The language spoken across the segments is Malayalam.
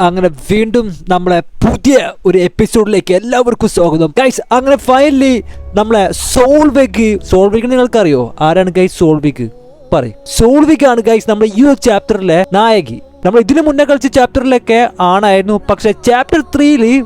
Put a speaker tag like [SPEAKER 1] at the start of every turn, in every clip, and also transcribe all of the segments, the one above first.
[SPEAKER 1] അങ്ങനെ വീണ്ടും നമ്മളെ പുതിയ ഒരു എപ്പിസോഡിലേക്ക് എല്ലാവർക്കും സ്വാഗതം. ഗൈസ് അങ്ങനെ ഫൈനലി നമ്മളെ സോൾവിക്ക് സോൾവിക്ക് നിങ്ങൾക്കറിയോ? ആരാണ് ഗൈസ് സോൾവിക്ക് പറയും. സോൾവിക് ആണ് ഗൈസ് നമ്മുടെ ഈ ഒരു ചാപ്റ്ററിലെ നായകി. നമ്മൾ ഇതിനു മുന്നേ കളിച്ച ചാപ്റ്ററിലൊക്കെ ആണായിരുന്നു. പക്ഷെ ചാപ്റ്റർ ത്രീയിൽ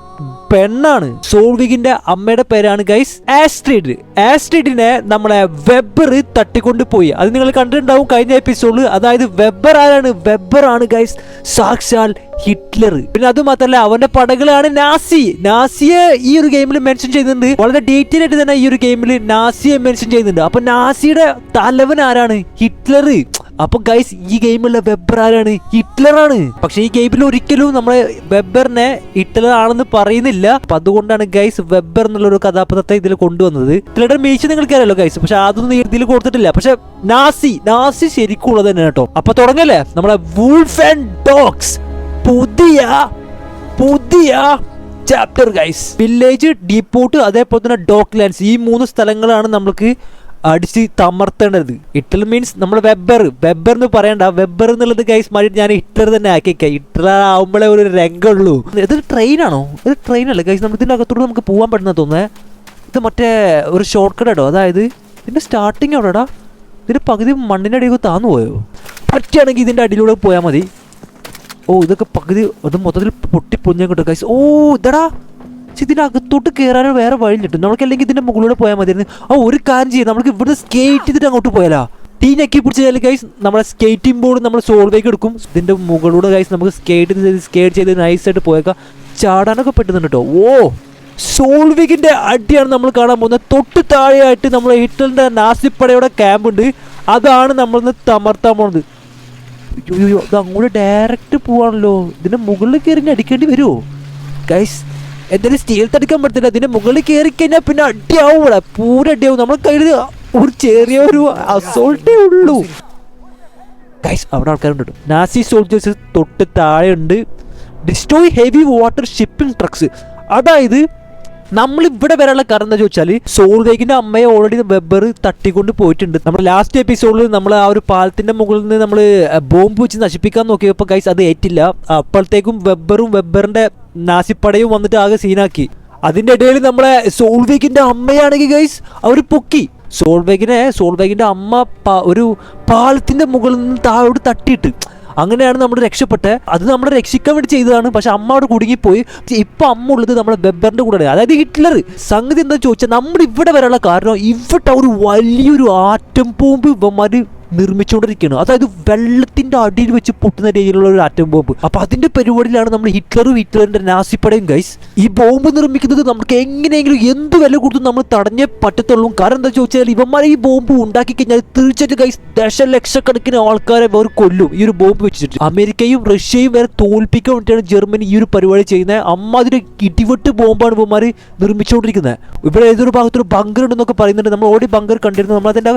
[SPEAKER 1] പെണ്ണാണ്. സോൾവികിന്റെ അമ്മയുടെ പേരാണ് ഗൈസ് ആസ്ട്രിഡ് ആസ്ട്രിഡിനെ നമ്മളെ വെബർ തട്ടിക്കൊണ്ട് പോയി. അത് നിങ്ങൾ കണ്ടിട്ടുണ്ടാവും കഴിഞ്ഞ എപ്പിസോഡിൽ അതായത് വെബർ ആരാണ്? വെബർ ആണ് ഗൈസ് സാക്ഷാൽ ഹിറ്റ്ലർ. പിന്നെ അത് മാത്രല്ല അവന്റെ പടകളാണ് നാസി. നാസിയെ ഈ ഒരു ഗെയിമിൽ മെൻഷൻ ചെയ്യുന്നുണ്ട്. വളരെ ഡീറ്റെയിൽ ആയിട്ട് തന്നെ ഈ ഒരു ഗെയിമിൽ നാസിയെ മെൻഷൻ ചെയ്യുന്നുണ്ട്. അപ്പൊ നാസിയുടെ തലവൻ ആരാണ്? ഹിറ്റ്ലർ. അപ്പൊ ഗൈസ് ഈ ഗെയിമുള്ള വെബർ ആരാണ്? ഹിറ്റ്ലറാണ് പക്ഷെ ഈ ഗെയിമിൽ ഒരിക്കലും നമ്മളെ വെബറിനെ ഹിറ്റ്ലർ ആണെന്ന് പറയുന്നില്ല. അപ്പൊ അതുകൊണ്ടാണ് ഗൈസ് വെബർ എന്നുള്ള ഒരു കഥാപാത്രത്തെ ഇതിൽ കൊണ്ടുവന്നത്. ഹിറ്റ്ലറുടെ മീശ നിങ്ങൾക്ക് അറിയാലോ ഗൈസ് പക്ഷെ അതൊന്നും ഇതിൽ കൊടുത്തിട്ടില്ല. പക്ഷെ നാസി നാസി ശരിക്കുള്ളത് തന്നെ കേട്ടോ. അപ്പൊ തുടങ്ങല്ലേ. നമ്മളെ വൂൾഫ് ആൻഡ് ഡോഗ്സ് പുതിയ പുതിയ ചാപ്റ്റർ ഗൈസ് വില്ലേജ് ഡീപ്പോട്ട് അതേപോലെ തന്നെ ഡോക്ലാൻഡ്സ് ഈ മൂന്ന് സ്ഥലങ്ങളാണ് നമ്മൾക്ക് അടിച്ച് തമർത്തേണ്ടത്. ഹിറ്റ്ലർ മീൻസ് നമ്മൾ വെബ്ബർ. വെബ്ബർ എന്ന് പറയണ്ട. വെബ്ബർ എന്നുള്ളത് ഗൈസ് മതി ഞാൻ ഹിറ്റ്ലർ തന്നെ ആക്കിയേക്കാം. ഹിറ്റ്ലർ ആവുമ്പോഴേ ഒരു രംഗമുള്ളൂ ഇത് ട്രെയിനാണോ ഇത് ട്രെയിനല്ലേ ഗൈസ് നമുക്ക് ഇതിന്റെ അകത്തോട് നമുക്ക് പോകാൻ പറ്റുന്ന തോന്നുന്നത് ഇത് മറ്റേ ഒരു ഷോർട്ട് കട്ട് കേട്ടോ അതായത് ഇതിന്റെ സ്റ്റാർട്ടിങ് എവിടെടാ? ഇതിന്റെ പകുതി മണ്ണിന്റെ അടിയിൽ താന്നു പോയോ? പറ്റുകയാണെങ്കിൽ ഇതിന്റെ അടിയിലൂടെ പോയാൽ മതി. ഓ ഇതൊക്കെ പകുതി അത് മൊത്തത്തിൽ പൊട്ടി കിട്ടും ഗൈസ് ഓ ഇതടാ. പക്ഷെ ഇതിനകത്തോട്ട് കയറാനോ വേറെ വഴി കിട്ടും നമുക്ക് അല്ലെങ്കിൽ ഇതിന്റെ മുകളിലൂടെ പോയാൽ മതിയായിരുന്നു. ആ ഒരു കാര്യം ചെയ്യാം. നമുക്ക് ഇവിടെ സ്കേറ്റ് ചെയ്തിട്ട് അങ്ങോട്ട് പോയാലോ? ടീ ഞെക്കി പിടിച്ചാൽ ഗൈസ് നമ്മുടെ സ്കേറ്റിംഗ് ബോർഡ് നമ്മൾ സോൾവേക്ക് എടുക്കും. ഇതിന്റെ മുകളിലൂടെ ഗൈസ് നമുക്ക് സ്കേറ്റ് ചെയ്ത് സ്കേറ്റ് ചെയ്ത് നൈസായിട്ട് പോയേക്കാം. ചാടാനൊക്കെ പെട്ടെന്ന് കേട്ടോ ഓ സോൾവിക്കിന്റെ അടിയാണ് നമ്മൾ കാണാൻ പോകുന്നത്. തൊട്ട് താഴെയായിട്ട് നമ്മൾ ഹിറ്റലിന്റെ നാസിപ്പടയുടെ ക്യാമ്പ് ഉണ്ട്. അതാണ് നമ്മളിന്ന് തമർത്താൻ പോണത് അങ്ങോട്ട് ഡയറക്റ്റ് പോവാണല്ലോ. ഇതിന്റെ മുകളിൽ കയറി അടിക്കേണ്ടി വരുമോ ഗൈസ് എന്തായാലും സ്റ്റീൽ തടിക്കാൻ പറ്റത്തില്ല. അതിന്റെ മുകളിൽ കയറി കഴിഞ്ഞാൽ പിന്നെ അടിയാവും ഇവിടെ പൂര അടിയാവും. നമ്മൾ കയ്യിൽ ഒരു ചെറിയ ഒരു അസോൾട്ടേ ഉള്ളൂ. ഗൈസ് അവിടെ ആൾക്കാരുണ്ട്. നാസി സോൾജേഴ്സ് തൊട്ട് താഴെ ഉണ്ട് destroy heavy water shipping trucks അതായത് നമ്മൾ ഇവിടെ വരാനുള്ള കാരണം എന്താ ചോദിച്ചാൽ സോൾവേക്കിന്റെ അമ്മയെ ഓൾറെഡി വെബർ തട്ടിക്കൊണ്ട് പോയിട്ടുണ്ട്. നമ്മുടെ ലാസ്റ്റ് എപ്പിസോഡിൽ നമ്മൾ ആ ഒരു പാലത്തിന്റെ മുകളിൽ നിന്ന് നമ്മൾ ബോംബ് വെച്ച് നശിപ്പിക്കാൻ നോക്കിയപ്പോൾ ഗൈസ് അത് ഏറ്റില്ല. അപ്പോഴത്തേക്കും വെബറും വെബറിന്റെ നാസിപ്പടയും വന്നിട്ട് ആകെ സീനാക്കി. അതിന്റെ ഇടയിൽ നമ്മളെ സോൾവേക്കിന്റെ അമ്മയാണെങ്കിൽ ഗൈസ് അവർ പൊക്കി. സോൾവേഗിനെ സോൾവേഗിന്റെ അമ്മ ഒരു പാളത്തിന്റെ മുകളിൽ നിന്ന് താഴോട്ട് തട്ടിയിട്ട്. അങ്ങനെയാണ് നമ്മൾ രക്ഷപ്പെട്ടത്. അത് നമ്മളെ രക്ഷിക്കാൻ വേണ്ടി ചെയ്തതാണ്. പക്ഷെ അമ്മ അവിടെ കുടുങ്ങിപ്പോയി. ഇപ്പൊ അമ്മ ഉള്ളത് നമ്മളെ ബെബറിന്റെ കൂടെയാണ്. അതായത് ഹിറ്റ്ലർ. സംഗതി എന്താ ചോദിച്ചാൽ നമ്മൾ ഇവിടെ വരാനുള്ള കാരണം ഇവിടെ ഒരു വലിയൊരു ആറ്റം ബോംബ് ഇവന്മാര് നിർമ്മിച്ചുകൊണ്ടിരിക്കുകയാണ്. അതായത് വെള്ളത്തിന്റെ അടിയിൽ വെച്ച് പൊട്ടുന്ന രീതിയിലുള്ള ഒരു ആറ്റം ബോംബ് അപ്പൊ അതിന്റെ പരിപാടിയിലാണ് നമ്മൾ ഹിറ്റ്ലറും ഹിറ്റ്ലറിന്റെ നാസിപ്പടയും ഗൈസ് ഈ ബോംബ് നിർമ്മിക്കുന്നത് നമുക്ക് എങ്ങനെയെങ്കിലും എന്ത് വില കൊടുത്തും നമ്മൾ തടഞ്ഞേ പറ്റത്തുള്ളൂ. കാരണം എന്താ ചോദിച്ചാൽ ഇവന്മാരെ ഈ ബോംബ് ഉണ്ടാക്കി കഴിഞ്ഞാൽ തീർച്ചയായിട്ടും ഗൈസ് ദശലക്ഷക്കണക്കിന് ആൾക്കാരെ അവർ കൊല്ലും ഈ ഒരു ബോംബ് വെച്ചിട്ട്. അമേരിക്കയും റഷ്യയും വരെ തോൽപ്പിക്കാൻ വേണ്ടിയാണ് ജർമ്മനി ഈ ഒരു പരിപാടി ചെയ്യുന്നത്. അമ്മ അതിന് ഇടിവെട്ട് ബോംബാണ് ഇവന്മാർ നിർമ്മിച്ചുകൊണ്ടിരിക്കുന്നത്. ഇവിടെ ഏതൊരു ഭാഗത്തൊരു ബങ്കർ ഉണ്ടെന്നൊക്കെ പറയുന്നുണ്ട്. നമ്മൾ ഓടി ബങ്കർ കണ്ടിരുന്നു. നമ്മൾ അതിന്റെ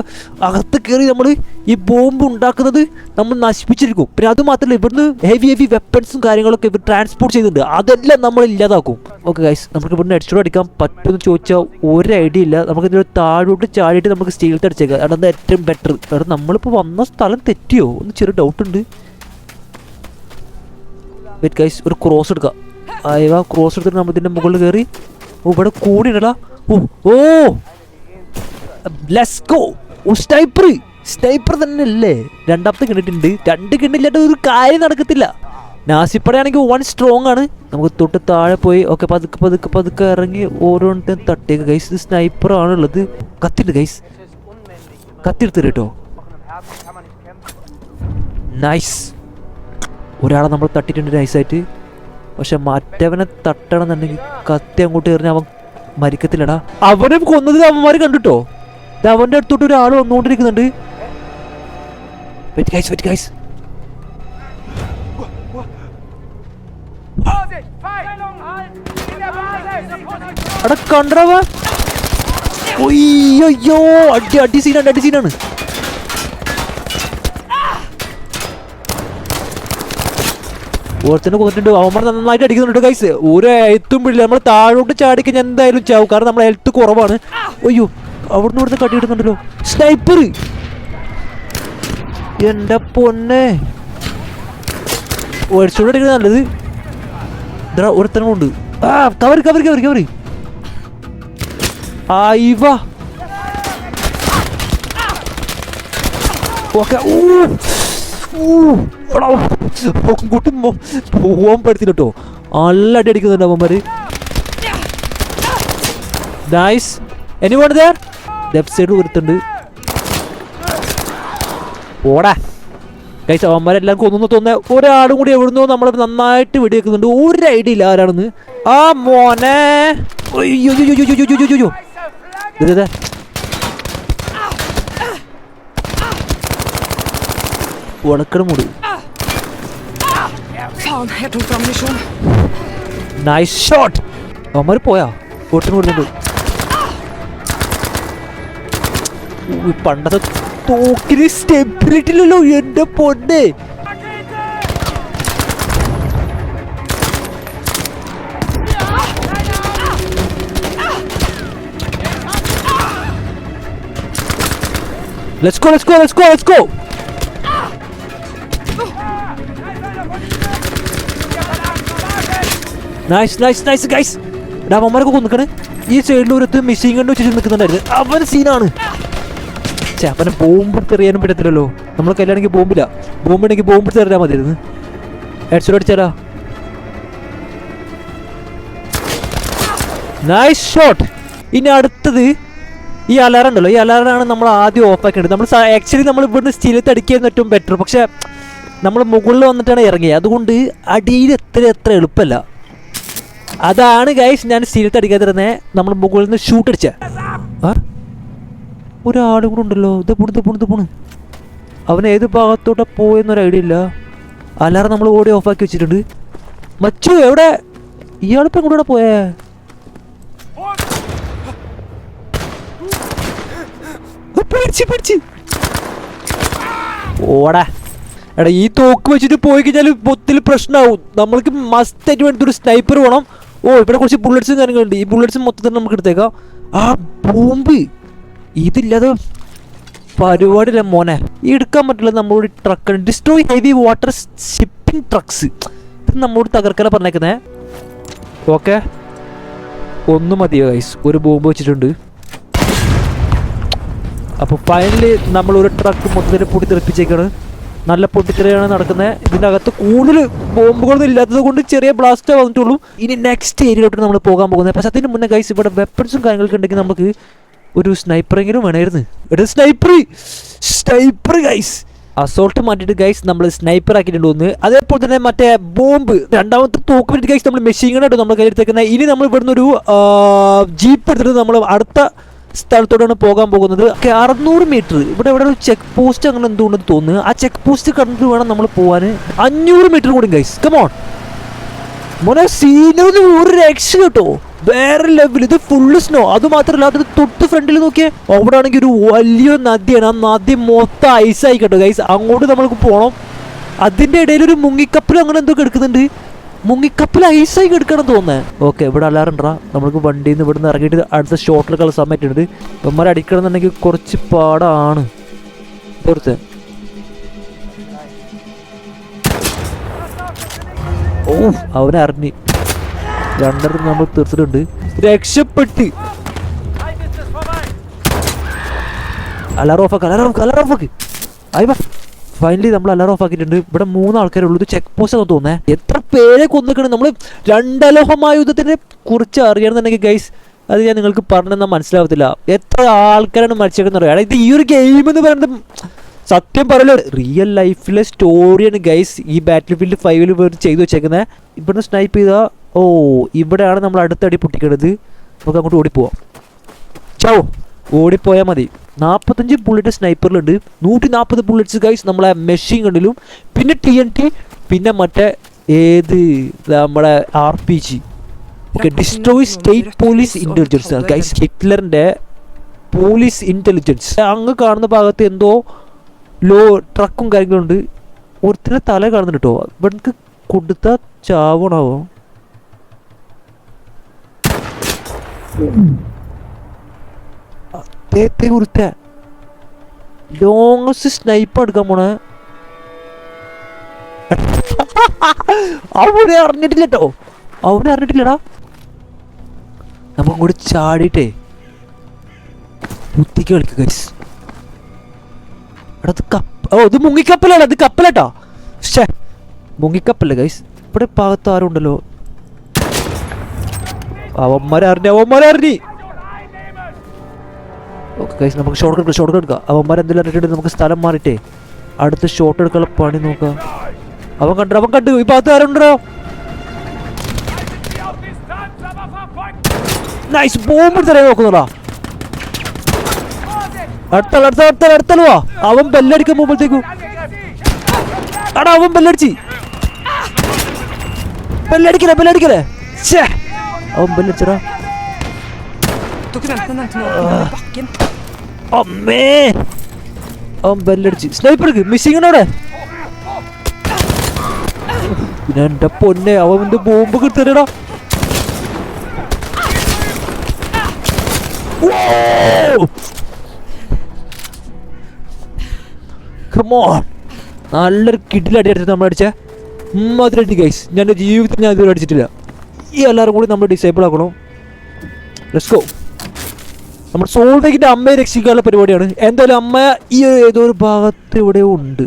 [SPEAKER 1] അകത്ത് കയറി നമ്മൾ ഈ ബോംബ് ഉണ്ടാക്കുന്നത് നമ്മൾ നശിപ്പിച്ചിരിക്കും. പിന്നെ അത് മാത്രമല്ല ഇവിടുന്ന് ഹെവി ഹെവി വെപ്പൺസും കാര്യങ്ങളൊക്കെ ഇവർ ട്രാൻസ്പോർട്ട് ചെയ്യുന്നുണ്ട്. അതെല്ലാം നമ്മൾ ഇല്ലാതാക്കും. ഓക്കെ ഗൈസ് നമുക്ക് ഇവിടുന്ന് അടിച്ചോട് അടിക്കാൻ പറ്റുമെന്ന് ചോദിച്ചാൽ ഒരു ഐഡിയ ഇല്ല. നമുക്ക് ഇതിന്റെ താഴോട്ട് ചാടിയിട്ട് നമുക്ക് സ്റ്റീൽ അടിച്ചേക്കാം. അതാണ് ഏറ്റവും ബെറ്റർ കാരണം നമ്മളിപ്പോൾ വന്ന സ്ഥലം തെറ്റിയോ? ഒന്ന് ചെറിയ ഡൗട്ട് ഉണ്ട്. വെറ്റ് ഗൈസ് ഒരു ക്രോസ് എടുക്കാം. അയവാ ക്രോസ് എടുത്തിട്ട് നമ്മൾ ഇതിന്റെ മുകളിൽ കയറി ഓ ഇവിടെ കൂടി ഇടടാ. ഓ ഓ ലെസ്കോ സ്നൈപ്പർ സ്നൈപ്പർ തന്നെ അല്ലേ രണ്ടാമത്തെ കിണ്ടിട്ടുണ്ട്. രണ്ട് കിണ്ടില്ലാണ്ട് ഒരു കാര്യം നടക്കത്തില്ല. നാസിപ്പടയാണെങ്കിൽ വൺ സ്ട്രോങ് ആണ്. നമുക്ക് തൊട്ട് താഴെ പോയി ഓക്കെ പതുക്കെ പതുക്കെ പതുക്കെ ഇറങ്ങി ഓരോന്നിട്ടും തട്ടിയേക്ക്. ഗൈസ് ഇത് സ്നൈപ്പർ ആണുള്ളത്. കത്തിട്ട് ഗൈസ് കത്തിട്ട് കേട്ടോ നൈസ് ഒരാളെ നമ്മൾ തട്ടിയിട്ടുണ്ട് നൈസായിട്ട് പക്ഷെ മറ്റവനെ തട്ടണം എന്നുണ്ടെങ്കിൽ കത്തി അങ്ങോട്ട് എറിഞ്ഞ് അവൻ മരിക്കത്തില്ലടാ. അവനെ കൊന്നത് അവന്മാർ കണ്ടിട്ടോ? അവന്റെ അടുത്തോട്ട് ഒരാൾ വന്നുകൊണ്ടിരിക്കുന്നുണ്ട്. Wait guys, wait
[SPEAKER 2] guys.
[SPEAKER 1] എടാ കണ്ടവ ഒയ്യോ അടി അടി സീനാണ് അടി സീനാണ് ഓർത്തന്നെ കൊന്നിട്ടുണ്ട് അവന്മാർ നന്നായിട്ട് അടിക്കുന്നുണ്ട് ഗൈസ് ഒരു എത്തും പിടില്ല. നമ്മൾ താഴോട്ട് ചാടിക്കാൻ എന്തായാലും ചാവും. കാരണം നമ്മളെ ഹെൽത്ത് കുറവാണ്. അയ്യോ അവിടുന്ന് ഇവിടുന്ന് കട്ടിയിടുന്നുണ്ടല്ലോ. സ്നൈപ്പർ എന്റെ പൊന്നെ. അടിക്കുന്നത് നല്ലത്. ഇതാ ഒരുത്തനും ഉണ്ട്. ആ കവറി കവറി കവറി കവറി. ആയിവ ഓക്കെ അങ്ങോട്ട് പോവാൻ പറ്റത്തില്ല കേട്ടോ. നല്ല അടി അടിക്കുന്നുണ്ട് അവന്മാര്. നൈസ് എനി ദർ ലെഫ്റ്റ് സൈഡ് ഓടാ കൈസ് അവന്മാരെല്ലാം കൊന്നു തോന്നുന്ന ഒരാളും കൂടി എവിടുന്നോ നമ്മളെ നന്നായിട്ട് വെടിവെക്കുന്നുണ്ട്. ഒരു ഐഡിയ ഇല്ല ആരാണെന്ന്. ആ മോനെ. നൈസ് ഷോട്ട് അവന്മാർ പോയാ? ഈ പണ്ടത്തെ തോക്കിന് സ്റ്റെബിലിറ്റില്ലല്ലോ എന്റെ പൊന്നെ. Let's go, let's go, let's go, let's go. Nice nice nice guys ഡാ കൊന്നിക്കണേ. ഈ സൈഡിൽ ഒരു മിസ്സിങ് കണ്ടു വെച്ചിട്ട് നിൽക്കുന്നുണ്ടായിരുന്നു. അവൻ സീനാണ് അവനെ ബോംബ് എറിയാനും പറ്റത്തില്ലല്ലോ. നമ്മൾ കല്യാണെങ്കിൽ ബോംബില്ല. ബോംബ് ഉണ്ടെങ്കിൽ ബോംബ് എടുത്ത് എറിയാൻ മതിയായിരുന്നു. ഹെഡ്സോട്ട് അടിച്ചാലാ നൈസ് ഷോട്ട് ഇനി അടുത്തത് ഈ അലാറം ഉണ്ടല്ലോ. ഈ അലാറാണ് നമ്മൾ ആദ്യം ഓഫ് ആക്കേണ്ടത്. നമ്മൾ ആക്ച്വലി നമ്മൾ ഇവിടുന്ന് സ്ഥിരത്ത് അടിക്കുന്ന ഏറ്റവും ബെറ്റർ പക്ഷെ നമ്മൾ മുകളിൽ വന്നിട്ടാണ് ഇറങ്ങിയത് അതുകൊണ്ട് അടിയിൽ എത്ര എത്ര എളുപ്പമല്ല. അതാണ് ഗൈസ് ഞാൻ സ്ഥിരത്ത് അടിക്കാതിരുന്നേ നമ്മൾ മുകളിൽ നിന്ന് ഷൂട്ട് അടിച്ചത് ആ ഒരാളും കൂടെ ഉണ്ടല്ലോ. ഇത് പോണ് ഇത് പോണു അവൻ ഏത് ഭാഗത്തോട്ടാ പോയെന്നൊരു ഐഡിയ ഇല്ല. അലാറം നമ്മൾ ഓടി ഓഫാക്കി വെച്ചിട്ടുണ്ട്. മച്ചു എവിടെ? ഇയാളിപ്പോൾ എങ്ങോട്ടാ പോയേ? ഓടാ. എടാ ഈ തോക്ക് വെച്ചിട്ട് പോയി കഴിഞ്ഞാൽ മൊത്തത്തിൽ പ്രശ്നമാവും നമ്മൾക്ക് മസ്റ്റ് ആയിട്ട് വേണ്ടി ഒരു സ്നൈപ്പർ വേണം. ഓ ഇവിടെ കുറച്ച് ബുള്ളറ്റ്സും കാര്യങ്ങളുണ്ട്. ഈ ബുള്ളറ്റ്സ് മൊത്തത്തിൽ നമുക്ക് എടുത്തേക്കാം. ആ ബോംബ്. ഇതില്ലാതെ പരിപാടിയില്ല മോനെ. എടുക്കാൻ പറ്റില്ല നമ്മളോട് truck destroy heavy water shipping trucks ഇത് നമ്മളോട് തകർക്കല പറഞ്ഞേക്കുന്നേ. ഓക്കെ ഒന്ന് മതിയോ ഗൈസ് ഒരു ബോംബ് വെച്ചിട്ടുണ്ട്. അപ്പോൾ ഫൈനലി നമ്മൾ ഒരു ട്രക്ക് മൊത്തത്തിൽ പൊട്ടി തെറിപ്പിച്ചേക്കാണ് നല്ല പൊട്ടിത്തെറിയാണ് നടക്കുന്നത് ഇതിന്റെ അകത്ത് കൂടുതൽ ബോംബുകളൊന്നും ഇല്ലാത്തത് കൊണ്ട് ചെറിയ ബ്ലാസ്റ്റേ വന്നിട്ടുള്ളൂ. ഇനി നെക്സ്റ്റ് ഏരിയയിലോട്ട് നമ്മൾ പോകാൻ പോകുന്നത് പക്ഷേ അതിന് മുന്നേ ഗൈസ് ഇവിടെ വെപ്പൺസും കാര്യങ്ങളൊക്കെ ഉണ്ടെങ്കിൽ നമുക്ക് ഒരു സ്നൈപ്പറെങ്കിലും വേണമായിരുന്നു എടാ സ്നൈപ്പർ സ്നൈപ്പർ ഗൈസ് അസോൾട്ട് മാറ്റിയിട്ട് ഗൈസ് നമ്മൾ സ്നൈപ്പർ ആക്കിയിട്ടുണ്ട് ഒന്ന്. അതേപോലെ തന്നെ മറ്റേ ബോംബ്. രണ്ടാമത്തെ തോക്ക് വേണ്ടി ഗൈസ് നമ്മൾ മെഷീൻ ഗണ്ണായിട്ട് നമ്മൾ കയ്യിലെടുത്തേക്കുന്നത് ഇനി നമ്മൾ ഇവിടുന്ന് ഒരു ജീപ്പ് എടുത്തിട്ട് നമ്മൾ അടുത്ത സ്ഥലത്തോടാണ് പോകാൻ പോകുന്നത്. അറുന്നൂറ് മീറ്റർ ഇവിടെ ഇവിടെ ഒരു ചെക്ക് പോസ്റ്റ് അങ്ങനെ എന്തുകൊണ്ടെന്ന് തോന്നുന്നു. ആ ചെക്ക് പോസ്റ്റ് കണ്ടിട്ട് വേണം നമ്മൾ പോകാൻ അഞ്ഞൂറ് മീറ്റർ കൂടി ഗൈസ് കമോൺ മോനെ സീനൊന്നും ഒരു രക്ഷ കേട്ടോ. വേറെ ലെവൽ ഇത് ഫുള്ള് സ്നോ അത് മാത്രമല്ല അതിന് തൊട്ട് ഫ്രണ്ടിൽ നോക്കിയേ അവിടെ ആണെങ്കിൽ ഒരു വലിയ നദിയാണ്. ആ നദി മൊത്തം ഐസായി കേട്ടോ ഗൈസ് അങ്ങോട്ട് നമ്മൾക്ക് പോകണം അതിന്റെ ഇടയിൽ ഒരു മുങ്ങിക്കപ്പൽ അങ്ങനെ എന്തൊക്കെ എടുക്കുന്നുണ്ട് മുങ്ങിക്കപ്പൽ ഐസായി എടുക്കണം തോന്നേ ഓക്കെ ഇവിടെ അല്ലാറുണ്ടാ നമുക്ക് വണ്ടിയിൽ നിന്ന് ഇവിടെ നിന്ന് ഇറങ്ങിയിട്ട് അടുത്ത ഷോട്ടിലേക്കുള്ള സമയത്തുണ്ട് ഇവന്മാരെ അടിക്കണം എന്നുണ്ടെങ്കിൽ കുറച്ച് പാടാണ്. തീർച്ചയായും ഓ അവനെ അറിഞ്ഞ് രണ്ടെണ്ണം നമ്മൾ തീർത്തിട്ടുണ്ട്. രക്ഷപ്പെട്ട്! അലാറം ഓഫാക്ക് അലാറം ഓഫ് അലാറം ഓഫാക്ക് ആയി ഫൈനലി നമ്മൾ അലാറം ഓഫ് ആക്കിയിട്ടുണ്ട്. ഇവിടെ മൂന്ന് ആൾക്കാരേ ഉള്ളൂ. ഇത് ചെക്ക് പോസ്റ്റ് എന്ന് തോന്നേ എത്ര പേരെ കൊന്നിക്കണം നമ്മൾ രണ്ടലോഹമായ യുദ്ധത്തിനെ കുറിച്ച് അറിയണമെന്നുണ്ടെങ്കിൽ ഗൈസ് അത് ഞാൻ നിങ്ങൾക്ക് പറഞ്ഞെന്നാൽ മനസ്സിലാവത്തില്ല. എത്ര ആൾക്കാരാണ് മരിച്ചേക്കുന്നത് അറിയാം. ഇത് ഈ ഒരു ഗെയിം എന്ന് പറയുന്നത് സത്യം പറയല്ലോ റിയൽ ലൈഫിലെ സ്റ്റോറിയാണ് ഗൈസ് ഈ ബാറ്റിൽ ഫീൽഡ് ഫൈവിൽ ചെയ്തു വെച്ചേക്കുന്നത് ഇവിടുന്ന് സ്നൈപ്പ് ചെയ്താൽ ഓ ഇവിടെയാണ് നമ്മൾ അടുത്തടി പൊട്ടിക്കണത്. നമുക്ക് അങ്ങോട്ട് ഓടിപ്പോവാം. ചാവോ ഓടിപ്പോയാൽ മതി. നാൽപ്പത്തഞ്ച് ബുള്ളറ്റ് സ്നൈപ്പറിലുണ്ട് നൂറ്റി നാൽപ്പത് ബുള്ളറ്റ്സ് ഗൈസ് നമ്മളെ മെഷീൻ കണ്ടിലും. പിന്നെ ടി എൻ ടി പിന്നെ മറ്റേ ഏത് നമ്മുടെ R P G okay destroy state police intelligence guys ഹിറ്റ്ലറിന്റെ police intelligence അങ്ങ് കാണുന്ന ഭാഗത്ത് എന്തോ ലോ ട്രക്കും കാര്യങ്ങളുണ്ട് ഒരുത്തിനെ തല കാണുന്നുണ്ട് കേട്ടോ ഇവിടെ കൊടുത്ത ചാവണാവോ? അദ്ദേഹത്തെ കുറിച്ച ലോങ്ങസ്റ്റ് സ്നൈപ്പ് എടുക്കാൻ പോണ. അവനെ അറിഞ്ഞിട്ടില്ല കേട്ടോ അവനെ അറിഞ്ഞിട്ടില്ലടാ. നമുക്ക് കൂടി ചാടിയിട്ടേ. കുത്തിക്ക് കളിക്കുക എടാ ഇത് കപ്പ ഓ ഇത് മുങ്ങിക്കപ്പലാണ് ഇത് കപ്പലട്ടാ. ഷേ മുങ്ങിക്കപ്പല്ലേ ഗൈസ് ഇവിടെ ഭാഗത്ത് ആരും ഉണ്ടല്ലോ അവന്മാരെ അറിഞ്ഞു അവന്മാരെ അറിഞ്ഞി ഓക്കെ കൈസ് നമുക്ക് ഷോർട്ട് എടുക്കാം ഷോർട്ട് എടുക്കാം. അവന്മാർ എന്തെങ്കിലും അറിഞ്ഞിട്ടുണ്ടെങ്കിൽ നമുക്ക് സ്ഥലം മാറിയിട്ടേ. അടുത്ത് ഷോട്ട് എടുക്കാനുള്ള പണി നോക്കാം. അവൻ കണ്ടു അവൻ കണ്ടു? ഈ ഭാഗത്ത് ആരുണ്ടോ! നൈസ് ബോംബ് എടുത്തറിയാൻ നോക്കുന്നതാ അടുത്ത അടുത്ത അടുത്ത അടുത്തല്ലോ അവൻ ബെല്ലടിക്കാൻ പോകുമ്പോഴത്തേക്കും. അവൻ ബെല്ലടിച്ച് ബെല്ലടിക്കലേ ബെല്ലടിക്കലേ ഛേ അവൻ ബെല്ലടിച്ചടാ അമ്മേ അവൻ ബെല്ലടിച്ച് സ്നൈപ്പർ എടുക്ക് മിസ്സിംഗ് അവിടെ പിന്നെ എന്റെ പൊന്നെ അവന്റെ ബോംബ് കിട്ടരടാ കമോൺ നല്ലൊരു കിഡിലടി അടിച്ചിട്ട് നമ്മൾ അടിച്ച അതിലടി ഗൈസ് ഞാൻ ജീവിതത്തിൽ ഞാൻ ഇതുവരെ അടിച്ചിട്ടില്ല. ഈ എല്ലാവരും കൂടി നമ്മൾ ഡിസേബിൾ ആക്കണം. ഗോ നമ്മൾ സോൾഡേക്കിന്റെ അമ്മയെ രക്ഷിക്കാനുള്ള പരിപാടിയാണ്. എന്തായാലും അമ്മ ഈ ഏതോ ഒരു ഭാഗത്ത് ഇവിടെ ഉണ്ട്?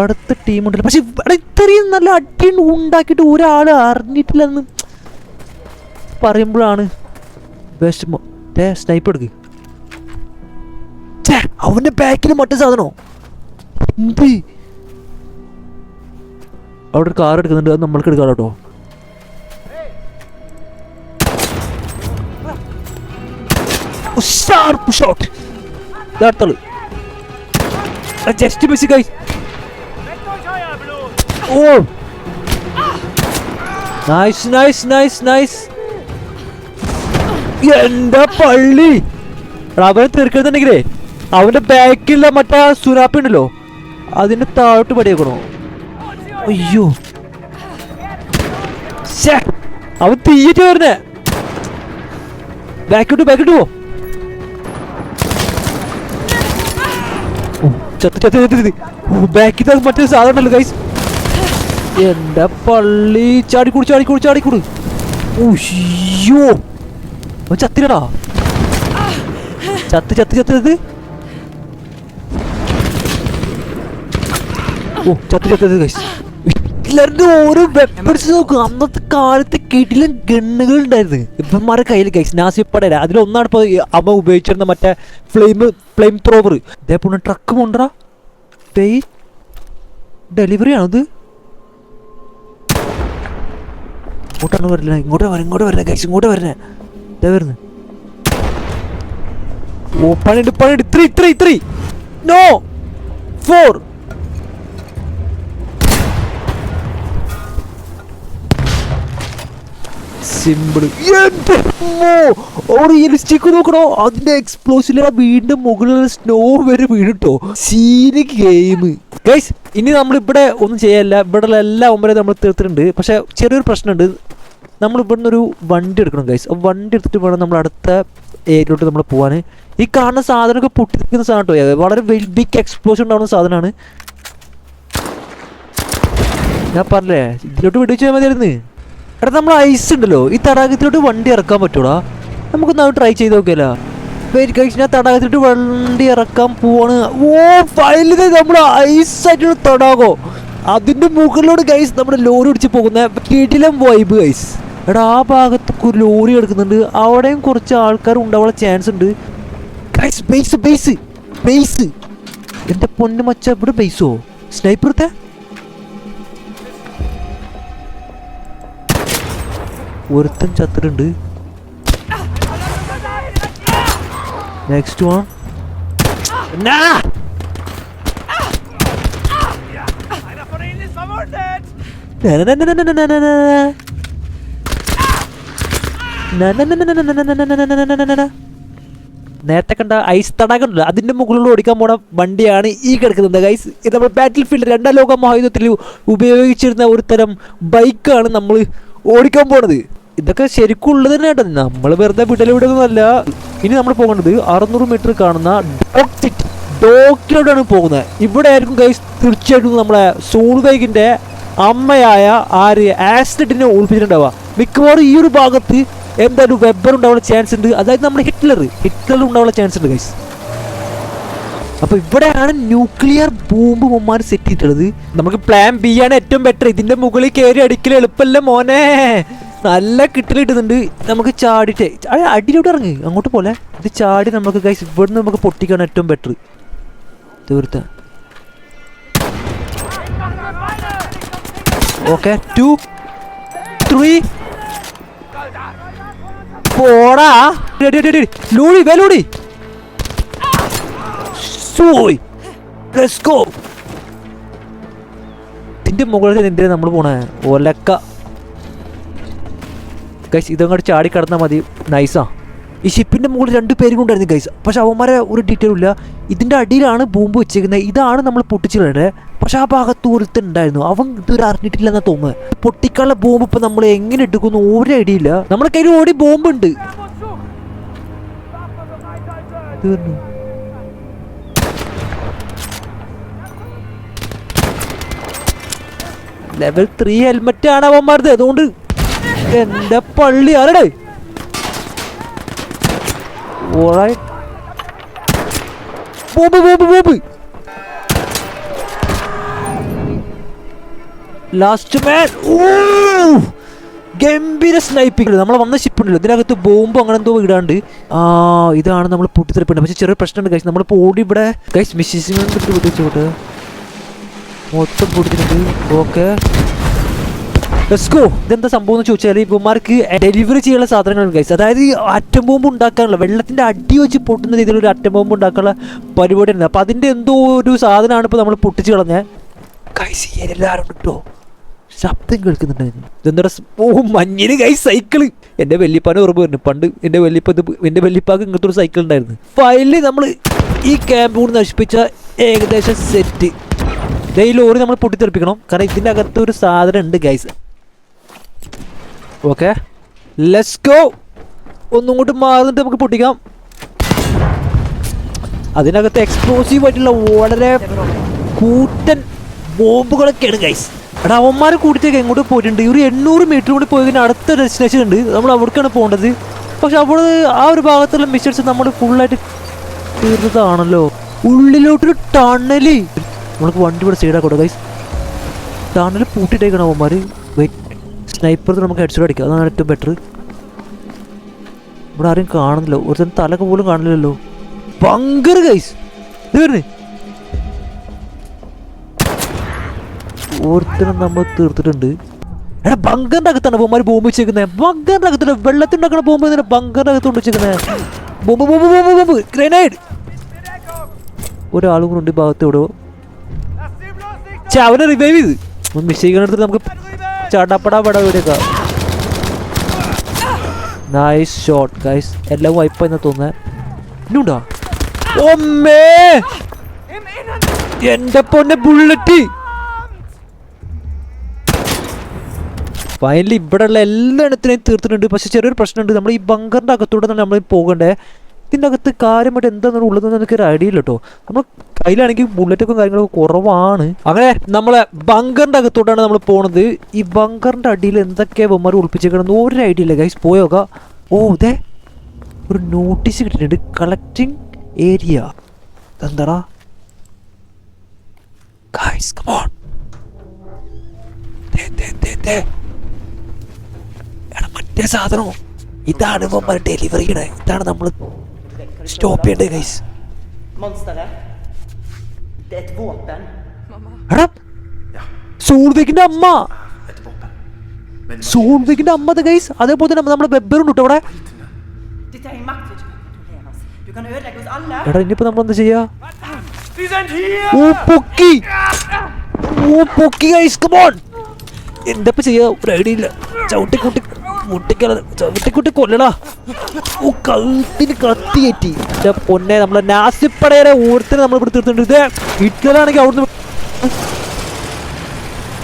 [SPEAKER 1] അടുത്ത ടീമുണ്ടല്ലോ പക്ഷെ ഇത്രയും നല്ല അടി ഉണ്ടാക്കിയിട്ട് ഒരാൾ അറിഞ്ഞിട്ടില്ലെന്ന് പറയുമ്പോഴാണ് ദേ സ്നൈപ്പ് എടുക്ക്. അവന്റെ ബാക്കിൽ മറ്റു സാധനോ? അവിടെ ഒരു കാർ എടുക്കുന്നുണ്ട്. അത് നമ്മൾക്ക് എടുക്കാം കേട്ടോ ഷാർപ്പ് ഷോട്ട് അടുത്തൾ ജസ്റ്റ് മിസ്
[SPEAKER 2] Blut!
[SPEAKER 1] ഓ നൈസ് നൈസ് നൈസ് നൈസ് എന്താ പള്ളി. അവനെ തീർക്കുന്നുണ്ടെങ്കിലേ അവന്റെ ബാക്കിലുള്ള മറ്റേ സുനാപ്പി ഉണ്ടല്ലോ അതിന്റെ താഴോട്ട് പടിയേക്കണോ? അയ്യോ. അവൻ തീയിട്ട് വരുന്നേ. ബാക്കോട്ട് ബാക്കോട്ട് പോ ബാക്കിൽ മറ്റേ സാധനം ഉണ്ടല്ലോ ഗൈസ് എന്റെ പള്ളി. ചാടിക്കൂട് ചാടിക്കൂട് ചാടിക്കൂട്. ഉയ്യോ ചത്തിരടാ ചത്ത് ചത്ത് ചത്ത് ചത്ത്. ഓ ചത്ത് ചത്ത് ചത്ത് ഗൈസ് ഹിറ്റ്ലറിന്റെ ഓരോ വെപ്പൺസ് നോക്കും. അന്നത്തെ കാലത്തെ കിടിലൻ ഗണ്ണുകൾ ഉണ്ടായിരുന്നു. ഇവന്മാരുടെ കയ്യിൽ ഗൈസ് നാസിപ്പട അതിലൊന്നാണ് ഇപ്പോൾ അമ്മ ഉപയോഗിച്ചിരുന്ന മറ്റേ ഫ്ലെയിം ഫ്ലെയിം ത്രോവർ ഇതേപോലെ ട്രക്ക് കൊണ്ടറാ ഡെലിവറി ആണത്. ഇങ്ങോട്ടാണ് വരില്ല ഇങ്ങോട്ട് വരണം ഇങ്ങോട്ട് വരണേ ഗൈസ് ഇങ്ങോട്ട് വരണേ ഇതാ വരുന്നത് ഓ പണിയുണ്ട് പണിയുണ്ട്. Three three three no four simple. Realistic നോക്കണോ? അതിന്റെ എക്സ്പ്ലോഷനിൽ വീണ്ടും മുകളിൽ സ്നോ വരെ വീണിട്ടോ? സീന് ഗെയിം ഗൈസ് ഇനി നമ്മൾ ഇവിടെ ഒന്നും ചെയ്യല്ല. ഇവിടെ എല്ലാ ഒമ്പരെ നമ്മൾ തീർത്തിട്ടുണ്ട്. പക്ഷെ ചെറിയൊരു പ്രശ്നമുണ്ട്. നമ്മൾ ഇവിടുന്ന് ഒരു വണ്ടി എടുക്കണം ഗൈസ് വണ്ടി എടുത്തിട്ട് വേണം നമ്മൾ അടുത്ത ഏരിയയിലോട്ട് നമ്മൾ പോകാൻ ഈ കാണുന്ന സാധനമൊക്കെ പൊട്ടിക്കുന്ന സാധനം കേട്ടോ. വളരെ ബിഗ് എക്സ്പ്ലോഷൻ ഉണ്ടാവുന്ന സാധനമാണ്. ഞാൻ പറഞ്ഞേ ഇതിലോട്ട് വിടിച്ചാൽ മതിയായിരുന്നു. എടാ നമ്മൾ ഐസ് ഉണ്ടല്ലോ. ഈ തടാകത്തിലോട്ട് വണ്ടി ഇറക്കാൻ പറ്റൂടാ. നമുക്കൊന്ന് ട്രൈ ചെയ്ത് വെയിറ്റ് കഴിച്ച് തടാകത്തിലോട്ട് വണ്ടി ഇറക്കാൻ പോവാണ്. ഓ ഫൈനലി നമ്മൾ ഐസ് ആയിട്ടുള്ള തടാകോ. അതിന്റെ മുകളിലോട് ഗൈസ് നമ്മുടെ ലോറി ഓടിച്ച് പോകുന്ന കിടിലം വൈബ് ഗൈസ് എടാ ആ ഭാഗത്ത് ഒരു ലോറി എടുക്കുന്നുണ്ട് അവിടെയും കുറച്ച് ആൾക്കാർ ഉണ്ടാവാനുള്ള ചാൻസ് ഉണ്ട്. ഗൈസ് ബേസ് ബേസ് ബേസ് എന്റെ പൊന്നു മച്ച ഇവിടെ ബേസോ സ്നൈപ്പർ ഒരുത്തൻ ചത്തിട്ടുണ്ട് നെക്സ്റ്റ് വൺ! നേരത്തെ കണ്ട ഐസ് തടാകം ഉണ്ടല്ലോ അതിന്റെ മുകളിലൂടെ ഓടിക്കാൻ പോണ വണ്ടിയാണ് ഈ കിടക്കുന്നത് ഗൈസ് ഇത് നമ്മൾ ബാറ്റിൽ ഫീൽഡ് രണ്ടാം ലോക മഹായുദ്ധത്തിൽ ഉപയോഗിച്ചിരുന്ന ഒരു തരം ബൈക്കാണ് നമ്മൾ ഓടിക്കാൻ പോണത് ഇതൊക്കെ ശരിക്കും ഉള്ളത് തന്നെ കേട്ടോ. നമ്മൾ വെറുതെ വിടലിവിടുന്നതല്ല ഇനി നമ്മൾ പോകേണ്ടത് അറുന്നൂറ് മീറ്റർ കാണുന്ന ഡോക്കിലോട്ടാണ് പോകുന്നത്. ഇവിടെ ആയിരിക്കും ഗൈസ് തീർച്ചയായിട്ടും നമ്മളെ സോൾ അമ്മയായ ആര് ആസിഡിനെ ഒളിപ്പിച്ചിട്ടുണ്ടാവുക മിക്കവാറും ഈ ഒരു ഭാഗത്ത് എന്തായാലും വെബർ ഉണ്ടാവുള്ള ചാൻസ് ഉണ്ട്. അതായത് നമ്മുടെ ഹിറ്റ്ലർ ഹിറ്റ്ലർ ഉണ്ടാവുള്ള ചാൻസ് ഉണ്ട് ഗൈസ് അപ്പൊ ഇവിടെയാണ് ന്യൂക്ലിയർ ബോംബ് മൊമ്മാർ സെറ്റ് ചെയ്തിട്ടുള്ളത്. നമുക്ക് പ്ലാൻ ബി ആണ് ഏറ്റവും ബെറ്റർ ഇതിന്റെ മുകളിൽ കയറി അടിക്കൽ എളുപ്പമല്ല മോനെ. നല്ല കിട്ടലിട്ടുന്നുണ്ട് നമുക്ക് ചാടിട്ടെ. അടിയിലോട്ട് ഇറങ്ങി. അങ്ങോട്ട് പോലെ. ഇത് ചാടി നമുക്ക് ഗൈസ് ഇവിടുന്ന് നമുക്ക് പൊട്ടിക്കാണ് ഏറ്റവും ബെറ്റർ തീർത്ത. ഓക്കെ ടു ത്രീ പോടാ. ലൂടി വേലൂടി സോയ് മുകളിൽ എന്തിനാ നമ്മൾ പോണേ? ഒലക്ക. ഗൈസ് ഇതങ്ങോട്ട് ചാടി കടന്നാൽ മതി. നൈസാ ഈ ഷിപ്പിന്റെ മുകളിൽ രണ്ട് പേരും കൊണ്ടായിരുന്നു ഗൈസ് പക്ഷെ അവന്മാരെ ഒരു ഡീറ്റെയിൽ ഇല്ല. ഇതിന്റെ അടിയിലാണ് ബോംബ് വെച്ചേക്കുന്നത് ഇതാണ് നമ്മൾ പൊട്ടിച്ചിടേണ്ടത് പക്ഷെ ആ ഭാഗത്ത് ഒരുത്തൻ ഉണ്ടായിരുന്നു. അവൻ ഇതുവരെ അറിഞ്ഞിട്ടില്ല എന്നാ തോന്നുന്നത്. പൊട്ടിക്കാനുള്ള ബോംബ് ഇപ്പം നമ്മൾ എങ്ങനെ എടുക്കുന്നു ഒരു ഐഡിയ ഇല്ല. നമ്മുടെ കയ്യിൽ ഓടി ബോംബ് ഉണ്ട് ലെവൽ ത്രീ ഹെൽമെറ്റ് ആണ് അവന്മാരുത്. അതുകൊണ്ട് എന്റെ പള്ളി ആരടെ? ലാസ്റ്റ് മാൻ ഗംഭീര സ്നൈപ്പിംഗ് നമ്മൾ വന്ന ഷിപ്പ് ഉണ്ടല്ലോ. ഇതിനകത്ത് ബോംബ് അങ്ങനെ എന്തോ ഇടാണ്ട്. ആ ഇതാണ് നമ്മൾ പൊട്ടിത്തെറിപ്പുണ്ട്. പക്ഷെ ചെറിയ പ്രശ്നമുണ്ട് കഴിച്ച് നമ്മൾ ഓടി ഇവിടെ കഴിച്ച് മിസ്സിങ് പൊട്ടിച്ചോട്ടെ മൊത്തം പൊട്ടിച്ചിട്ടുണ്ട് ഓക്കെ ലെറ്റ്സ്കോ ഇതെന്താ സംഭവം എന്ന് ചോദിച്ചാൽ ഇവന്മാർക്ക് ഡെലിവറി ചെയ്യാനുള്ള സാധനങ്ങൾ ഗൈസ് അതായത് ഈ അറ്റം ബോംബ് ഉണ്ടാക്കാനുള്ള വെള്ളത്തിന്റെ അടി വെച്ച് പൊട്ടുന്ന രീതിയിൽ ഒരു അറ്റം ബോംബ് ഉണ്ടാക്കാനുള്ള പരിപാടി ഉണ്ട് അപ്പോൾ അതിന്റെ എന്തോ ഒരു സാധനമാണ് ഇപ്പോൾ നമ്മൾ പൊട്ടിച്ച് കളഞ്ഞത് ഗൈസ് എല്ലാവരും കിട്ടോ ശബ്ദം കേൾക്കുന്നുണ്ടായിരുന്നു. ഇതെന്താ ഓ മഞ്ഞിന് ഗൈസ് സൈക്കിൾ എന്റെ വല്യപ്പാനെ ഓർമ്മ വരുന്നു. പണ്ട് എന്റെ വല്യപ്പ ഇത് എന്റെ വല്യപ്പാക്ക് ഇങ്ങനത്തെ ഒരു സൈക്കിൾ ഉണ്ടായിരുന്നു. ഫൈനലി നമ്മൾ ഈ ക്യാമ്പ് കൂടി നശിപ്പിച്ച ഏകദേശം സെറ്റ് ഡെയിലി ലോറി നമ്മൾ പൊട്ടിത്തെറിപ്പിക്കണം. കാരണം ഇതിന്റെ അകത്ത് ഒരു സാധനം ഉണ്ട് ഗൈസ് ഓക്കെ ലെറ്റ്സ് ഗോ ഒന്നും കൂട്ട് മാറുന്നിട്ട് നമുക്ക് പൊട്ടിക്കാം. അതിനകത്ത് എക്സ്പ്ലോസീവ് ആയിട്ടുള്ള വളരെ കൂറ്റൻ ബോംബുകളൊക്കെയാണ് ഗൈസ് എടാ അവന്മാർ കൂട്ടിയൊക്കെ എങ്ങോട്ട് പോയിട്ടുണ്ട്? ഒരു എണ്ണൂറ് മീറ്റർ കൂടി പോയി കഴിഞ്ഞാൽ അടുത്ത ഡെസ്റ്റിനേഷൻ ഉണ്ട്. നമ്മൾ അവിടേക്കാണ് പോകേണ്ടത്. പക്ഷെ അവിടെ ആ ഒരു ഭാഗത്തുള്ള മിഷൻസ് നമ്മൾ ഫുള്ളായിട്ട് തീർന്നതാണല്ലോ ഉള്ളിലോട്ടൊരു ടണൽ നമ്മൾക്ക് വണ്ടി ഇവിടെ സൈഡാക്കോട്ടെ ഗൈസ് ടണൽ പൂട്ടിട്ടേക്കണം അവന്മാർ സ്നൈപ്പർ നമുക്ക് ഹെഡ്ഷോട്ട് അടിക്കാം. അതാണ് ഏറ്റവും ബെറ്റർ ഇവിടെ ആരും കാണുന്നില്ല. ഒരുത്തൻ തലക്ക് പോലും കാണില്ലല്ലോ. ബങ്കർ ഗൈസ് ഇത് വരുന്നേ. ഒരുത്തനും നമ്മൾ തീർത്തിട്ടുണ്ട്. എടാ ബങ്കറിന്റെ അകത്താണ് ബോംബ് ബോംബ് വെച്ചേക്കുന്നത് ബങ്കറിന്റെ അകത്തല്ല വെള്ളത്തിന്റെ ബോംബ് തന്നെ ബങ്കറിന്റെ അകത്ത് കൊണ്ട് വെച്ചേക്കുന്നത് bomb bomb bomb bomb grenade ഒരാളും കൂടെ ഉണ്ട് ഈ ഭാഗത്ത് എവിടെയോ.
[SPEAKER 2] Lass sie bloß nicht
[SPEAKER 1] ചെ അവനെ റിവൈവ് ചെയ്ത്. ഒന്ന് മിസ്റ്റേക്ക് എടുത്തിട്ട് നമുക്ക്
[SPEAKER 2] drüber!
[SPEAKER 1] പടാ ഇവിടെയൊക്കെ നൈസ് ഷോട്ട് ഗൈസ് എല്ലാം വൈപ്പ് എന്നാ തോന്നുന്നത് ഒമ്മേ! എന്റെ പൊന്നെ ബുള്ളറ്റ് ഫൈനലി ഇവിടെയുള്ള എല്ലാ ഇടത്തിനെയും തീർത്തിട്ടുണ്ട്. പക്ഷെ ചെറിയൊരു പ്രശ്നമുണ്ട്. നമ്മൾ ഈ ബങ്കറിന്റെ അകത്തൂടെ തന്നെ നമ്മൾ പോകണ്ടേ. ഇതിന്റെ അകത്ത് കാര്യമായിട്ട് എന്താണ് ഉള്ളതെന്ന് എനിക്കൊരു ഐഡിയ ഇല്ല കേട്ടോ നമ്മൾ കയ്യിലാണെങ്കിൽ ബുള്ളറ്റൊക്കെ കാര്യങ്ങളൊക്കെ കുറവാണ്. അങ്ങനെ നമ്മളെ ബങ്കറിന്റെ അകത്തോട്ടാണ് നമ്മൾ പോണത്. ഈ ബങ്കറിന്റെ അടിയിൽ എന്തൊക്കെയാ ബൊമ്മാർ ഒളിപ്പിച്ചേക്കണമെന്ന് ഒരു ഐഡിയ ഇല്ല ഗൈസ് പോയോക്ക ഓ ഇതേ ഒരു നോട്ടീസ് കിട്ടിയിട്ടുണ്ട് കളക്റ്റിംഗ് ഏരിയ എന്താടാ ഗൈസ് കമോൺ മറ്റേ സാധനവും ഇതാണ് ഇവന്മാർ ഡെലിവറി ചെയ്യണേ ഇതാണ് നമ്മൾ സ്റ്റോപ്പ് ചെയ്യേണ്ടത് guys
[SPEAKER 3] Monsteret. Det er et våpen.
[SPEAKER 1] എടാ സോൾവിക്കിന്റെ അമ്മ സോൾവിക്കിന്റെ അമ്മ ഗൈസ് അതേപോലെ തന്നെ നമ്മുടെ ബെബറുണ്ട് കേട്ടോ അവിടെ.
[SPEAKER 3] Er.
[SPEAKER 1] എടാ ഇനിയിപ്പോ നമ്മൾ എന്താ ചെയ്യാ! ഓ പൊക്കി ഓ പൊക്കി ഗൈസ് കമോൺ എന്താ ചെയ്യാ? ഒരു ഐഡിയ ഇല്ല. ചവിട്ടിക്കുട്ടി മുട്ടിക്കല ചവിട്ടിക്കുട്ടി കൊല്ലടാ. ഓ കഴുത്തിന് കത്തി കയറ്റി. എന്റെ പൊന്നെ നമ്മളെ നാസിപ്പടയുടെ ഊർത്തിന് നമ്മൾ ഇവിടെ തീർത്തിട്ടുണ്ട്. ഇത് ഹിറ്റ്ലറാണെങ്കിൽ അവിടുന്ന്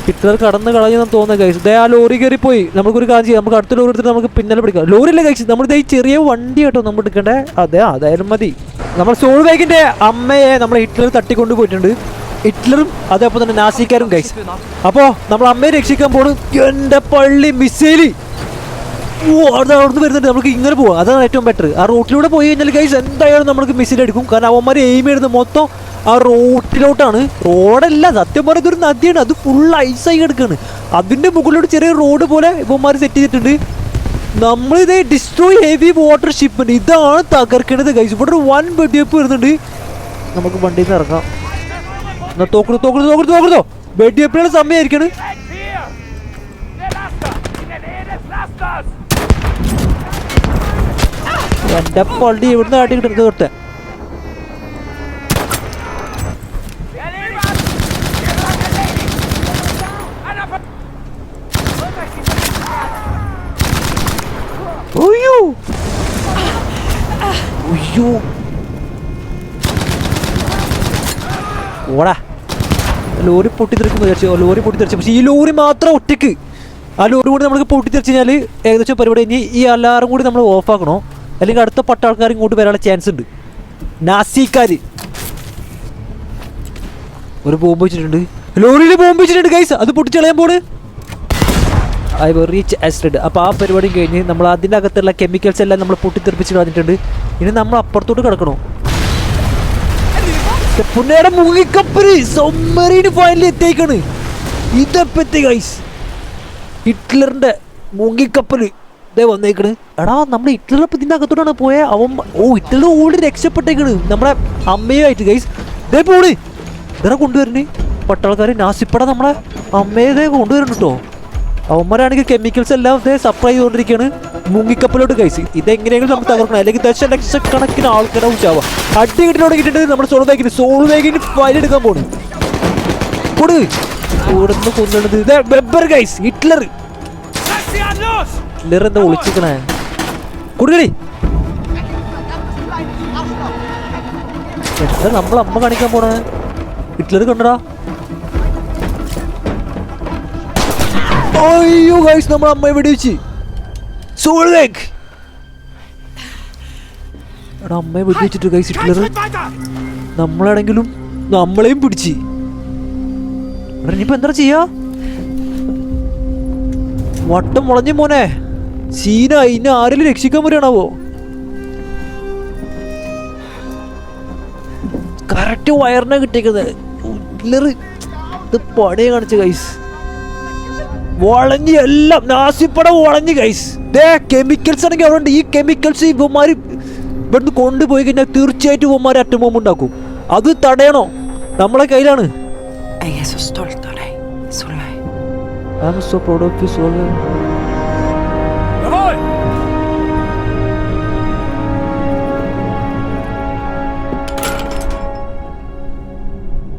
[SPEAKER 1] ഹിറ്റ്ലർ കടന്ന് കളഞ്ഞെന്ന് തോന്നുന്നത് കഴിച്ചു ഇതേ ആ ലോറി കയറി പോയി നമുക്കൊരു കാര്യം ചെയ്യാം. നമുക്ക് അടുത്ത ലോറി എടുത്തിട്ട് നമുക്ക് പിന്നാലെ പിടിക്കാം. ലോറിയല്ലേ കഴിച്ചു നമ്മുടെ ഈ ചെറിയ വണ്ടി കേട്ടോ നമ്മൾ എടുക്കണ്ടേ? അതെ അതായാലും മതി. നമ്മൾ സോൾ ബൈക്കിന്റെ അമ്മയെ നമ്മൾ ഹിറ്റ്ലർ തട്ടിക്കൊണ്ട് പോയിട്ടുണ്ട്. ഹിറ്റ്ലറും അതേപോലെ തന്നെ നാസിക്കാരും ഗൈസ് അപ്പോൾ നമ്മൾ അമ്മയെ രക്ഷിക്കാൻ പോണു. എന്റെ പള്ളി മിസൈൽ. ഓ അവിടെ അവിടുന്ന് വരുന്നുണ്ട്. നമുക്ക് ഇങ്ങനെ പോവാം. അതാണ് ഏറ്റവും ബെറ്റർ ആ റോട്ടിലൂടെ പോയി കഴിഞ്ഞാൽ ഗൈസ് എന്തായാലും നമുക്ക് മിസ്സിൽ അടിക്കും. കാരണം അവന്മാർ എയിം ചെയ്യുന്നത് മൊത്തം ആ റോട്ടിലോട്ടാണ്. റോഡല്ല സത്യം പറയുന്നത് ഒരു നദിയാണ്. അത് ഫുൾ ഐസായി കിടക്കുകയാണ് അതിന്റെ മുകളിലോട്ട് ചെറിയ റോഡ് പോലെ ഇവന്മാർ സെറ്റ് ചെയ്തിട്ടുണ്ട്. നമ്മളിത് ഡിസ്ട്രോയ് ഹെവി വാട്ടർ ഷിപ്മെന്റ് ഇതാണ് തകർക്കേണ്ടത് ഗൈസ് ഇവിടെ ഒരു വൺ വെടിവെപ്പ് വരുന്നുണ്ട്. നമുക്ക് വണ്ടിയിൽ നിന്ന് ഇറങ്ങാം. എന്നാൽ തോക്കുന്നു തോക്കുന്നു തോക്കുന്നു വെടിവെപ്പിനുള്ള സമയമായിരിക്കണം. എന്റെ പള്ളി ഇവിടുന്ന് കാട്ടി കിട്ടുന്നത്
[SPEAKER 2] von...
[SPEAKER 1] അയ്യോ അയ്യോ ഓടാ. ലോറി പൊട്ടിത്തെറിക്കും വിചാരിച്ചു. ലോറി പൊട്ടിത്തെറിച്ചു. പക്ഷേ ഈ ലോറി മാത്രം ഒറ്റയ്ക്ക്. ആ ലോറി കൂടി നമുക്ക് പൊട്ടിത്തെറിച്ച് കഴിഞ്ഞാൽ ഏകദേശം പരിപാടി. ഇനി ഈ അലാറും കൂടി നമ്മൾ ഓഫാക്കണോ അല്ലെങ്കിൽ അടുത്ത പട്ട ആൾക്കാർ ഇങ്ങോട്ട് വരാനുള്ള ചാൻസ് ഉണ്ട്. നാസിക്കാർ ഒരു ബോംബ് വെച്ചിട്ടുണ്ട്. ലോറിയിൽ ബോംബ് വെച്ചിട്ടുണ്ട് ഗൈസ് അത് പൊട്ടിച്ചളയാൻ പോണ്. ഐ റീച്ച് ആസിഡ് അപ്പോൾ ആ പരിപാടി കഴിഞ്ഞ് നമ്മൾ അതിന്റെ അകത്തുള്ള കെമിക്കൽസ് എല്ലാം നമ്മൾ പൊട്ടിത്തെറിപ്പിച്ച് കളഞ്ഞിട്ടുണ്ട്. ഇനി നമ്മൾ അപ്പുറത്തോട്ട് കിടക്കണോ? പുന്നയുടെ മുങ്ങിക്കപ്പര് സബ്മറീൻ ഫൈനലിൽ എത്തിയേക്കാണ്. ഇതപ്പത്തെ ഗൈസ് ഹിറ്റ്ലറിന്റെ മുങ്ങിക്കപ്പൽ ഇതേ വന്നേക്കണ്. എടാ നമ്മൾ ഹിറ്റ്ലർ ഇപ്പം ഇതിന്റെ അകത്തോട്ടാണ് പോയ. അവൻ ഓ ഹിറ്റ്ലർ ഓടി രക്ഷപ്പെട്ടേക്കണ്. നമ്മുടെ അമ്മയുമായിട്ട് ഗൈസ് ദേ പോണ്. ഇതേ കൊണ്ടുവരണേ. പട്ടാൾക്കാർ നാസിപ്പട നമ്മളെ അമ്മയെ കേട്ടോ അവന്മാരാണെങ്കിൽ കെമിക്കൽസ് എല്ലാം ഇതേ സപ്ലൈ ചെയ്തുകൊണ്ടിരിക്കുകയാണ് മുങ്ങിക്കപ്പലോട്ട് കഴിച്ച് ഇതെങ്ങനെയെങ്കിലും നമുക്ക് തകർക്കണം. അല്ലെങ്കിൽ ദശലക്ഷക്കണക്കിന് ആൾക്കാരെ ഉച്ചാവാം. അടി കിട്ടി തുടങ്ങിയിട്ടുണ്ട് നമ്മൾ സോൾ ബാഗിന്. ഫയൽ എടുക്കാൻ പോണു. കൊടു ഇവിടുന്ന് കൊണ്ടുള്ളത് ഇതേ ബെബർ ഗൈസ് ഹിറ്റ്ലർ ഹിറ്റ്ലർ എന്താ ഒളിച്ചിക്കണേ കൊടുക്കടി. എന്താ നമ്മൾ അമ്മ കാണിക്കാൻ പോണേ ഹിറ്റ്ലർ കണ്ടടാ. അയ്യോ ഗൈസ് നമ്മൾ അമ്മയെ വെടിവെച്ച് സൂളേക്ക് എടാ അമ്മയെ വെടിവെച്ചിട്ട് ഗൈസ് ഹിറ്റ്ലർ! നമ്മളാണെങ്കിലും നമ്മളെയും പിടിച്ച്. ഇനിയിപ്പോ എന്താ ചെയ്യാ? വട്ടം മുളഞ്ഞു മോനെ. സീന ഇന്നെ ആരെങ്കിലും രക്ഷിക്കാൻ പറ്റണാവോ കറക്റ്റ് വയറിനെ കിട്ടിയേക്കുന്നത്. ഇത് പടയെ കാണിച്ച കൈസ് വളഞ്ഞി എല്ലാം നാസിപ്പട വളഞ്ഞ് കൈസ് ദേ കെമിക്കൽസ് ആണെങ്കിൽ അവിടെ ഉണ്ട്. ഈ കെമിക്കൽസ് ഇവന്മാർ ഇവിടുന്ന് കൊണ്ടുപോയി കഴിഞ്ഞാൽ തീർച്ചയായിട്ടും ഇവന്മാർ അറ്റംബോംബ് ഉണ്ടാക്കും. അത് തടയണോ? നമ്മളെ കയ്യിലാണ്.
[SPEAKER 3] I'm so proud of you, Solomon. Solveig.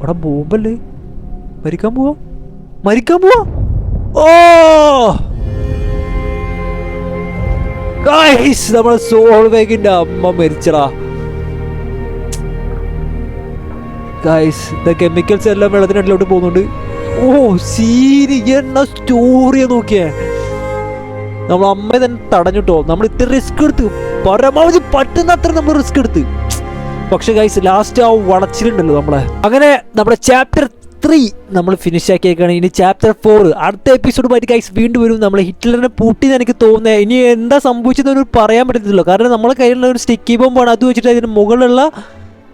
[SPEAKER 1] അവിടെ ബോംബല്ലേ? മരിക്കാൻ പോവാ? മരിക്കാൻ പോവാ? ഓ! ഗൈസ് നമ്മളെ സോൾവേഗിന്റെ അമ്മ മരിച്ചടാ. ഗൈസ് ദ കെമിക്കൽസ് എല്ലാം വെള്ളത്തിനടിലോട്ട് പോകുന്നുണ്ട്. ഓ സീരി എന്ന സ്റ്റോറിയെ നോക്കിയേ. നമ്മൾ അമ്മയെ തന്നെ തടഞ്ഞിട്ടോ നമ്മൾ ഇത്ര റിസ്ക് എടുത്ത്. പരമാവധി പറ്റുന്ന അത്ര നമ്മൾ റിസ്ക് എടുത്ത്. പക്ഷെ ഗൈസ് ലാസ്റ്റ് ആ വളച്ചിലുണ്ടല്ലോ നമ്മളെ. അങ്ങനെ നമ്മുടെ ചാപ്റ്റർ ത്രീ നമ്മൾ ഫിനിഷ് ആക്കിയേക്കാണ്. ഇനി ചാപ്റ്റർ ഫോർ അടുത്ത എപ്പിസോഡുമായിട്ട് ഗൈസ് വീണ്ടും വരും. നമ്മൾ ഹിറ്റ്ലറിനെ പൂട്ടിന്ന് എനിക്ക് തോന്നുന്നത് ഇനി എന്താ സംഭവിച്ചതെന്ന് പറയാൻ പറ്റത്തില്ലല്ലോ. കാരണം നമ്മളെ കയ്യിലുള്ള ഒരു സ്റ്റിക്കി ബോംബാണ് അത് വെച്ചിട്ട് അതിന് മുകളിലുള്ള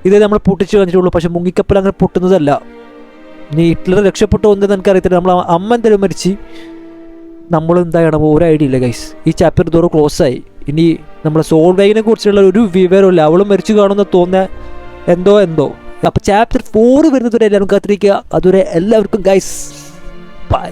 [SPEAKER 1] ഇത് നമ്മൾ പൊട്ടിച്ചു വന്നിട്ടുള്ളൂ പക്ഷെ മുങ്ങിക്കപ്പൽ അങ്ങനെ പൊട്ടുന്നതല്ല. ഇനി ഹിറ്റ്ലർ രക്ഷപ്പെട്ടു എന്ന് എനിക്കറിയത്തില്ല. നമ്മൾ അമ്മ എന്തായാലും മരിച്ച്. നമ്മൾ എന്താ ചെയ്യണം ഒരു ഐഡിയ ഇല്ല ഗൈസ് ഈ ചാപ്റ്റർ ഇതോടെ ക്ലോസ് ആയി. ഇനി നമ്മളെ സോൾ വൈകിനെ കുറിച്ചുള്ള ഒരു വിവരമില്ല അവളും മരിച്ചു കാണുമെന്ന് തോന്നുന്ന എന്തോ എന്തോ. അപ്പൊ ചാപ്റ്റർ ഫോർ വരുന്നതുവരെ എല്ലാവരും കാത്തിരിക്കുക. അതുവരെ എല്ലാവർക്കും ഗൈസ് ബൈ